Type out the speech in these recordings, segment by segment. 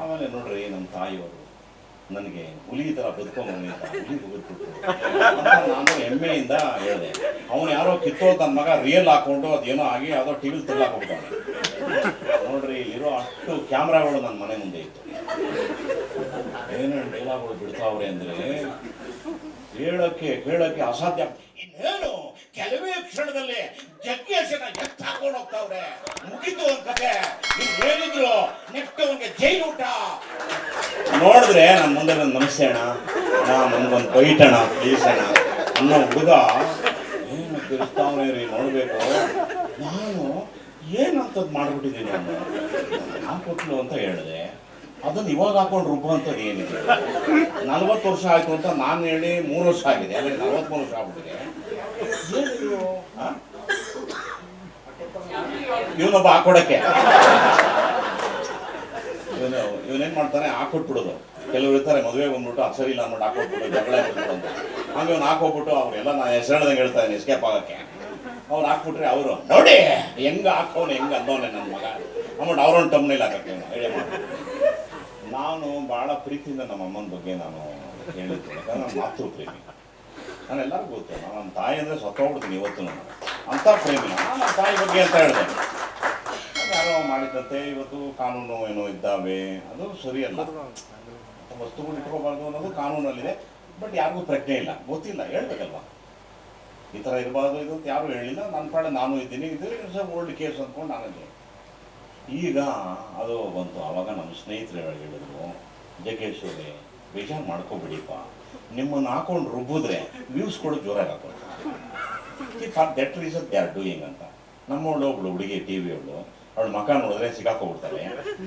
ಆಮೇಲೆ ನೋಡ್ರಿ ನಮ್ಮ ತಾಯಿಯವರು ನನಗೆ ಹುಲಿ ಥರ ಬದುಕೊಂಡು ಅಂತ ನಾನು ಹೆಮ್ಮೆಯಿಂದ ಹೇಳಿದೆ. ಅವನು ಯಾರೋ ಕಿತ್ತೋ ತನ್ನ ಮಗ ರಿಯಲ್ ಹಾಕೊಂಡು ಅದೇನೋ ಆಗಿ ಯಾವುದೋ ಟಿ ವಿಲಿ ಹೋಗ್ತಾನೆ. ನೋಡ್ರಿ ಇಲ್ಲಿರೋ ಅಷ್ಟು ಕ್ಯಾಮ್ರಾಗಳು ನನ್ನ ಮನೆ ಮುಂದೆ ಇತ್ತು. ಏನೇನು ಡೈಲಾಗ್ಗಳು ಬಿಡ್ತಾವ್ರೆ ಅಂದರೆ ಹೇಳೋಕ್ಕೆ, ಕೇಳಕ್ಕೆ ಅಸಾಧ್ಯ. ಇನ್ನೇನು, ಕೆಲವೇ ಕ್ಷಣದಲ್ಲಿ ಜಗ್ಗೇಶನ ಎತ್ತ ಹಾಕೊಂಡು ಮುಗಿತು ಒಂದ್ ಕತೆ. ಹೇಳಿದ್ರು ನೆಕ್ಸ್ಟ್ ಊಟ. ನೋಡಿದ್ರೆ ನನ್ನ ಮುಂದೆ ಒಂದು ನಮಸ್ತೆ ಅಣ್ಣ. ನಾ ನನ್ಗೊಂದು ಬೈಟಣ ಪ್ಲೀಸ್ ಅಣ್ಣ. ಅನ್ನೋ ಹುಡುಗ, ಏನು ತಿರ್ಸ್ತಾವನೆ ರೀ, ನೋಡ್ಬೇಕು. ನಾನು ಏನಂತದ್ ಮಾಡ್ಬಿಟ್ಟಿದ್ದೀನಿ ಅವನು ಹಾಕೊಟ್ಲು ಅಂತ ಹೇಳಿದೆ. ಅದನ್ನ ಇವಾಗ ಹಾಕೊಂಡು ರುಬ್ಬುವಂಥದ್ದು ಏನಿದೆ? ನಲ್ವತ್ತು ವರ್ಷ ಆಯ್ತು ಅಂತ ನಾನು ಹೇಳಿ ಮೂರು ವರ್ಷ ಆಗಿದೆ. ಅಲ್ಲಿ ನಲ್ವತ್ಮೂರು ವರ್ಷ ಆಗ್ಬಿಟ್ಟಿದೆ? ಇವನೊಬ್ಬ ಹಾಕೊಡಕ್ಕೆ. ಇವನು, ಇವನೇನ್ ಮಾಡ್ತಾನೆ? ಹಾಕೊಟ್ಬಿಡೋದು. ಕೆಲವರು ಇರ್ತಾರೆ ಮದುವೆ ಬಂದ್ಬಿಟ್ಟು ಅದು ಸರಿ ಇಲ್ಲ ಅಂದ್ಬಿಟ್ಟು ಹಾಕೊಟ್ಬಿಟ್ಟು ಜಗಳ ಅಂತ. ಹಂಗೆ ಅವ್ನು ಹಾಕೋಗ್ಬಿಟ್ಟು ಅವ್ರೆಲ್ಲ ನಾನು ಹೇಳ್ತಾ ಹೇಳ್ತಾನೆ ಎಸ್ಕೇಪ್ ಆಗಕ್ಕೆ. ಅವ್ರು ಹಾಕ್ಬಿಟ್ರೆ ಅವರು, ನೋಡಿ, ಹೆಂಗ ಹಾಕೋನೆ, ಹೆಂಗ ಅಂದವನೆ ನನ್ನ ಮಗ. ಅಂದ್ಬಿಟ್ಟು ಅವ್ರೊಂದು ಟಮ್ನಲ್ಲಿ ಹಾಕಕ್ಕೆ ನಾನು ಬಹಳ ಪ್ರೀತಿಯಿಂದ ನಮ್ಮ ಅಮ್ಮನ ಬಗ್ಗೆ ನಾನು ಹೇಳಿದ್ದೆ. ಯಾಕಂದ್ರೆ ನಾನು ಮಾತೃ ಪ್ರೇಮಿ ನಾನು ಎಲ್ಲರಿಗೂ ಗೊತ್ತು, ನಾನು ನಮ್ಮ ತಾಯಿ ಅಂದರೆ ಸತ್ತೋಗ್ಬಿಡ್ತೀನಿ ಇವತ್ತು ನಾನು. ಅಂಥ ಪ್ರೇಮಿ ನಾನು ತಾಯಿ ಬಗ್ಗೆ ಅಂತ ಹೇಳಿದೆ. ಯಾರೋ ಮಾಡಿದಂತೆ ಇವತ್ತು ಕಾನೂನು ಏನೋ ಇದ್ದಾವೆ, ಅದು ಸರಿಯಲ್ಲ. ವಸ್ತುಗಳು ಇಟ್ಕೋಬಾರ್ದು ಅನ್ನೋದು ಕಾನೂನಲ್ಲಿದೆ, ಬಟ್ ಯಾರಿಗೂ ಪ್ರಜ್ಞೆ ಇಲ್ಲ, ಗೊತ್ತಿಲ್ಲ, ಹೇಳ್ಬೇಕಲ್ವಾ? ಈ ಥರ ಇರಬಾರ್ದು, ಇದು ಯಾರು ಹೇಳಿಲ್ಲ. ನನ್ನ ಪಾಡೆ ನಾನು ಇದ್ದೀನಿ, ಇದು ಓಲ್ಡ್ ಕೇಸ್ ಅಂದ್ಕೊಂಡು ನಾನು ಈಗ ಅದು ಬಂತು. ಆವಾಗ ನಮ್ಮ ಸ್ನೇಹಿತರು ಹೇಳಿದ್ರು ಜಗ್ಗೇಶ್ವರಿ ಬೇಜಾರು ಮಾಡ್ಕೋಬಿಡಿಪ್ಪ. ನಿಮ್ಮನ್ನು ಹಾಕೊಂಡು ರುಬ್ಬಿದ್ರೆ ವ್ಯೂಸ್ ಕೊಡೋ ಜೋರಾಗಿ ಹಾಕೊಂಡು for that reason they are doing ಅಂತ. ನಮ್ಮವಳು ಒಬ್ಳು ಹುಡುಗಿ, ಟಿ ವಿ ಅವಳು ಅವಳು ಮಕ್ಕ ನೋಡಿದ್ರೆ ಸಿಗಾಕೋಬಿಡ್ತಾರೆ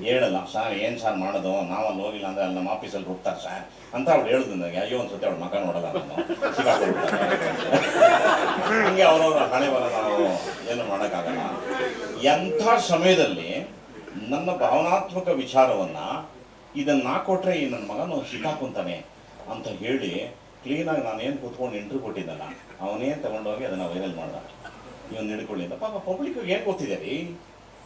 ಹೇಳಲ್ಲ, ಸರ್, ಏನು ಸರ್ ಮಾಡೋದು? ನಾವು ಅಲ್ಲಿ ಹೋಗಿಲ್ಲ ಅಂದ್ರೆ ಅಲ್ಲಿ ನಮ್ಮ ಆಫೀಸಲ್ಲಿ ಹೋಗ್ತಾರೆ ಸರ್. ಅಂತ ಅವಳು ಹೇಳಿದ್ರು ನನಗೆ. ಅಯ್ಯೋ, ಒಂದ್ಸತಿ ಅವಳು ಮಕ್ಕ ನೋಡಲ್ಲ ನಾನು. ಹಂಗೆ ಅವ್ರವ್ರ ಹಣೆ ಬರ ನಾವು ಏನು ಮಾಡೋಕ್ಕಾಗಲ್ಲ. ಎಂಥ ಸಮಯದಲ್ಲಿ ನನ್ನ ಭಾವನಾತ್ಮಕ ವಿಚಾರವನ್ನ ಇದನ್ನ ಹಾಕೊಟ್ರೆ ಈ ನನ್ನ ಮಗನು ಸಿಕ್ಕಾಕೊಂತಾನೆ ಅಂತ ಹೇಳಿ ಕ್ಲೀನಾಗಿ ನಾನೇನು ಕೂತ್ಕೊಂಡು ಇಂಟ್ರ್ಯೂ ಕೊಟ್ಟಿದ್ದಲ್ಲ, ಅವನೇ ತಗೊಂಡೋಗಿ ಅದನ್ನ ವೈರಲ್ ಮಾಡ್ದ. ಇವನ್ ಹಿಡ್ಕೊಳ್ಳಿ ಅಂತ. ಪಾಪ ಪಬ್ಲಿಕ್ ಏನು ಗೊತ್ತಿದೆ ರೀ?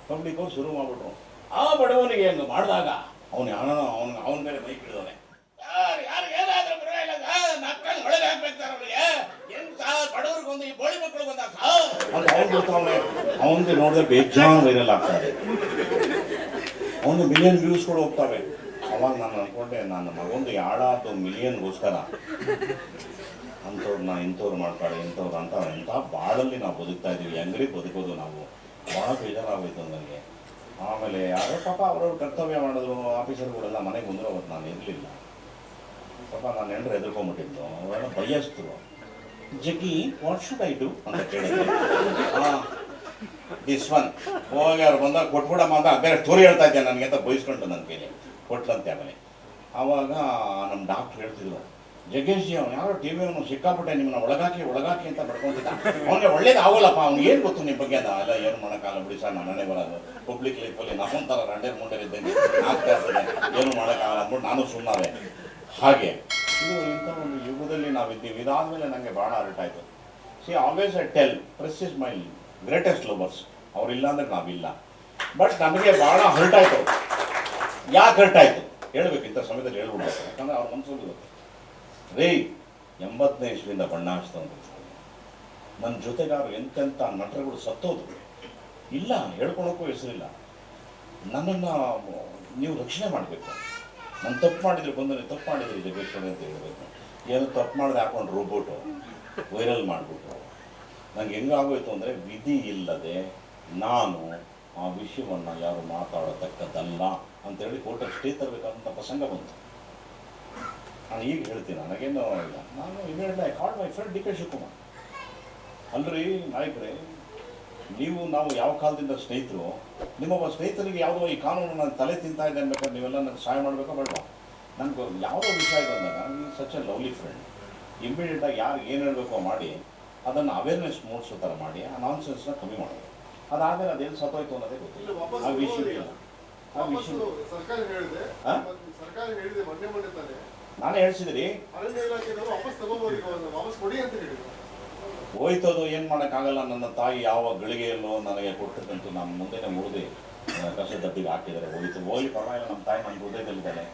ಪಬ್ಲಿಕ್ ಶುರು ಮಾಡ್ಬಿಟ್ರು. ಆ ಬಡವನಿಗೆ ಹಂಗೆ ಮಾಡಿದಾಗ ಅವನು ಯಾರೋ ಅವನು, ಅವನ ಮೇಲೆ ಬೈಕ್ ಬಿಡಿದವನೆ ಯಾರು ಯಾರು, ಏನಾದ್ರೂ ಪರವಾಗಿಲ್ಲ. ಮಕ್ಕಳು ಒಳಗೆ ಹಾಕ್ಬೇಕು ಅವನಿಗೆ ನೋಡಿದ್ರೆ ಬೇಜಾನ್ ವೈರಲ್ ಆಗ್ತಾರೆ ಅವನು ಮಿಲಿಯನ್ ವ್ಯೂಸ್ಗಳು ಹೋಗ್ತವೆ ಅವಾಗ ನಾನು ಅನ್ಕೊಂಡೆ, ನನ್ನ ಮಗೊಂದು ಯಾಡಾತು ಮಿಲಿಯನ್ಗೋಸ್ಕರ ಅಂಥವ್ರನ್ನ ಇಂಥವ್ರು ಮಾಡ್ತಾಳೆ, ಇಂಥವ್ರು ಅಂತ ಇಂಥ ಬಾಳಲ್ಲಿ ನಾವು ಬದುಕ್ತಾ ಇದ್ದೀವಿ ಹೆಂಗ್ರಿ ಬದುಕೋದು ನಾವು? ಭಾಳ ಬೇಜಾರಾಗೋಯ್ತು ನನಗೆ. ಆಮೇಲೆ ಯಾರೋ ಪಾಪ ಅವ್ರವ್ರು ಕರ್ತವ್ಯ ಮಾಡಿದ್ರು ಆಫೀಸರ್ಗಳೆಲ್ಲ ಮನೆಗೆ ಬಂದರು ಅವತ್ತು ನಾನು ಇರಲಿಲ್ಲ. ಪಾಪ ನಾನು ಹೆಂಡ್ರು ಎದುರ್ಕೊಂಬಿಟ್ಟಿದ್ದು ಅವರೆಲ್ಲ ಬಯಸ್ತರು. ಜಗ್ಗಿ ವಾಟ್ ಶುಡ್ ಐ ಡು ಅಂತ ಕೇಳಿದ್ರು. ದಿಸ್ ಒನ್ ಹೋಗಿ ಅವ್ರು ಬಂದಾಗ, ಕೊಟ್ಬಿಡಮ್ಮ ಅಂತ ಬೇರೆ ಸ್ಟೋರಿ ಹೇಳ್ತಾ ಇದ್ದೆ ನನಗೆ, ಅಂತ ಬಯಸ್ಕೊಂಡು ನನ್ನ ಕೈಲಿ ಕೊಟ್ಲಂತೆ ಆಮೇಲೆ. ಆವಾಗ ನಮ್ಮ ಡಾಕ್ಟ್ರ್ ಹೇಳ್ತಿದ್ರು. ಜಗ್ಗೇಶ್ ಜಿ, ಅವ್ನು ಯಾರೋ ಟಿ ವಿ ಅವನು ಸಿಕ್ಕಾಪಟ್ಟೆ ನಿಮ್ಮನ್ನ ಒಳಗಾಕಿ ಒಳಗಾಕಿ ಅಂತ ಬಡ್ಕೊಂಡಿದ್ದ ಅವನಿಗೆ ಒಳ್ಳೇದು ಆಗೋಲ್ಲಪ್ಪ, ಅವ್ನಿಗೆ ಏನು ಗೊತ್ತು ನಿಮ್ಮ ಬಗ್ಗೆ? ಅದ ಎಲ್ಲ ಏನು ಮಾಡೋಕ್ಕಾಗಲ್ಲ ಬಿಡಿ ಸರ್ ನನ್ನೇ ಬರೋದು. ಪಬ್ಲಿಕ್ ಲೈಫಲ್ಲಿ ನಮ್ಮಂತರ ರಂಡೇರ್ ಮುಂಡೆ ಇದ್ದಂಗೆ ಆಗ್ತಾ ಇರ್ತದೆ ಏನು ಮಾಡೋಕ್ಕಾಗಲ್ಲ ಅಂದ್ಬಿಟ್ಟು ನಾನು ಸುಮ್ಮನೆ ಹಾಗೆ, ಇದು ಇಂಥ ಒಂದು ಯುಗದಲ್ಲಿ ನಾವಿದ್ದೀವಿ. ಇದಾದಮೇಲೆ ನನಗೆ ಭಾಳ ಹರ್ಟ್ ಆಯಿತು see always I tell press is my greatest lovers ಅವರಿಲ್ಲ ಅಂದ್ರೆ ನಾವಿಲ್ಲ. ಬಟ್ ನಮಗೆ ಭಾಳ ಹರ್ಟ್ ಆಯಿತು ಯಾಕೆ ಹರ್ಟ್ ಆಯ್ತು ಹೇಳ್ಬೇಕು, ಇಂಥ ಸಮಯದಲ್ಲಿ ಹೇಳ್ಬಿಡ್ಬೇಕು. ಯಾಕಂದ್ರೆ ಅವ್ರ ಮನಸ್ಸು ರೇ, ಎಂಬತ್ತನೇ ಇಸ್ವಿಯಿಂದ ಬಣ್ಣ ನನ್ನ ಜೊತೆಗಾರು ಎಂತೆಂಥ ನಟರುಗಳು ಸತ್ತೋದ್ರು. ಇಲ್ಲ, ಹೇಳ್ಕೊಳಕ್ಕೂ ಹೆಸರಿಲ್ಲ. ನನ್ನನ್ನು ನೀವು ರಕ್ಷಣೆ ಮಾಡಬೇಕು. ನಾನು ತಪ್ಪು ಮಾಡಿದ್ರೆ ಬಂದು ನೀವು ತಪ್ಪು ಮಾಡಿದರೆ ಜಗೇಶ್ವರಿ ಅಂತ ಹೇಳಬೇಕು. ಏನು ತಪ್ಪು ಮಾಡಿದ್ರೆ ಹಾಕೊಂಡು ರೋಬೋಟು ವೈರಲ್ ಮಾಡಿಬಿಟ್ರು. ನಂಗೆ ಹೆಂಗಾಗೋಯ್ತು ಅಂದರೆ ವಿಧಿ ಇಲ್ಲದೆ ನಾನು ಆ ವಿಷಯವನ್ನು ಯಾರು ಮಾತಾಡತಕ್ಕದ್ದಲ್ಲ ಅಂತೇಳಿ ಕೋರ್ಟಲ್ಲಿ ಸ್ಟೇ ತರಬೇಕಾದಂಥ ಪ್ರಸಂಗ ಬಂತು. ನಾನು ಈಗ ಹೇಳ್ತೀನಿ ನನಗೇನು ಇಲ್ಲ. ನಾನು immediate I call my friend D K Shivakumar. ಅಲ್ರಿ ನಾಯಕರೇ ನೀವು ನಾವು ಯಾವ ಕಾಲದಿಂದ ಸ್ನೇಹಿತರು ನಿಮ್ಮೊಬ್ಬ ಸ್ನೇಹಿತರಿಗೆ ಯಾವುದೋ ಈ ಕಾನೂನು ನಾನು ತಲೆ ತಿಂತಾ ಇದೆ ಅನ್ಬೇಕಾದ್ರೆ ನೀವೆಲ್ಲ ನನಗೆ ಸಹಾಯ ಮಾಡಬೇಕಾ ಬೇಡವಾ? ನನಗೆ ಯಾವುದೋ ವಿಷಯ ಬಂದಾಗ ನೀವು ಸಚ್ ಎ ಲವ್ಲಿ ಫ್ರೆಂಡ್ ಇಮ್ಮಿಡಿಯೇಟಾಗಿ ಯಾರು ಏನು ಹೇಳಬೇಕೋ ಮಾಡಿ ಅದನ್ನು ಅವೇರ್ನೆಸ್ ಮೂಡಿಸೋ ಥರ ಮಾಡಿ ಆ ನಾನ್ಸೆನ್ಸ್ನ ಕಮ್ಮಿ ಮಾಡೋದು. ಅದಾದಮೇಲೆ ಅದೇನು ಸತ್ತೋಯ್ತು ಅನ್ನೋದೇ ಗೊತ್ತಿಲ್ಲ. ಆ ವಿಷಯ ಆ ವಿಷಯ ಸರ್ಕಾರ ಹೇಳಿದೆ? ಸರ್ಕಾರ ಹೇಳಿದೆ ಮೊನ್ನೆ ಮೊನ್ನೆ ತಾನೆ. ನಾನೇ ಹೇಳ್ಸಿದ್ರಿ. ಅಂತ ಹೋಯ್ತದು ಏನು ಮಾಡೋಕ್ಕಾಗಲ್ಲ ನನ್ನ ತಾಯಿ ಯಾವ ಗಳಿಗೆಯಲ್ಲೋ ನನಗೆ ಕೊಟ್ಟಿದ್ದಂತೂ ನಮ್ಮ ಮುಂದೆನೇ ಮುರಿದು ಕಸ ದಬ್ಬಿಗೆ ಹಾಕಿದ್ದಾರೆ. ಹೋಯ್ತು ಹೋಗಿ ಪರವಾಗಿಲ್ಲ ನಮ್ಮ ತಾಯಿ ನನ್ನ ಹೃದಯದಲ್ಲಿದ್ದಾನೆ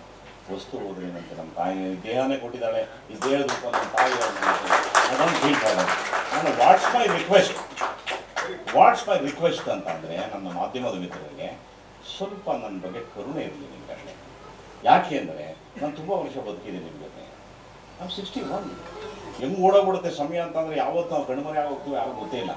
ವಸ್ತು ಹೋದ್ರೇನಂತೆ ನಮ್ಮ ತಾಯಿ ದೇಹನೇ ಕೊಟ್ಟಿದ್ದಾಳೆ. ಈ ದೇಹದ ರೂಪ ನಮ್ಮ ತಾಯಿ ಅದನ್ನು ಫೀಲ್ ಮಾಡೋದು ನಾನು what's my request what's my request ಅಂತಂದರೆ ನನ್ನ ಮಾಧ್ಯಮದ ಮಿತ್ರರಿಗೆ ಸ್ವಲ್ಪ ನನ್ನ ಬಗ್ಗೆ ಕರುಣೆ ಇರಲಿ ನಿಮ್ಮ ಯಾಕೆ ಅಂದರೆ ನಾನು ತುಂಬ ವರ್ಷ ಬದುಕಿದ್ದೀನಿ ನಿಮ್ಮ ಜೊತೆ. ನಾನು ಸಿಕ್ಸ್ಟಿ ಒನ್ ಹೆಂಗೆ ಓಡೋಗ್ಬಿಡುತ್ತೆ ಸಮಯ ಅಂತಂದರೆ ಯಾವತ್ತು ನಾವು ಕಣ್ಮರೆ ಆಗೋಗ್ತೀವಿ ಯಾವಾಗ ಗೊತ್ತೇ ಇಲ್ಲ.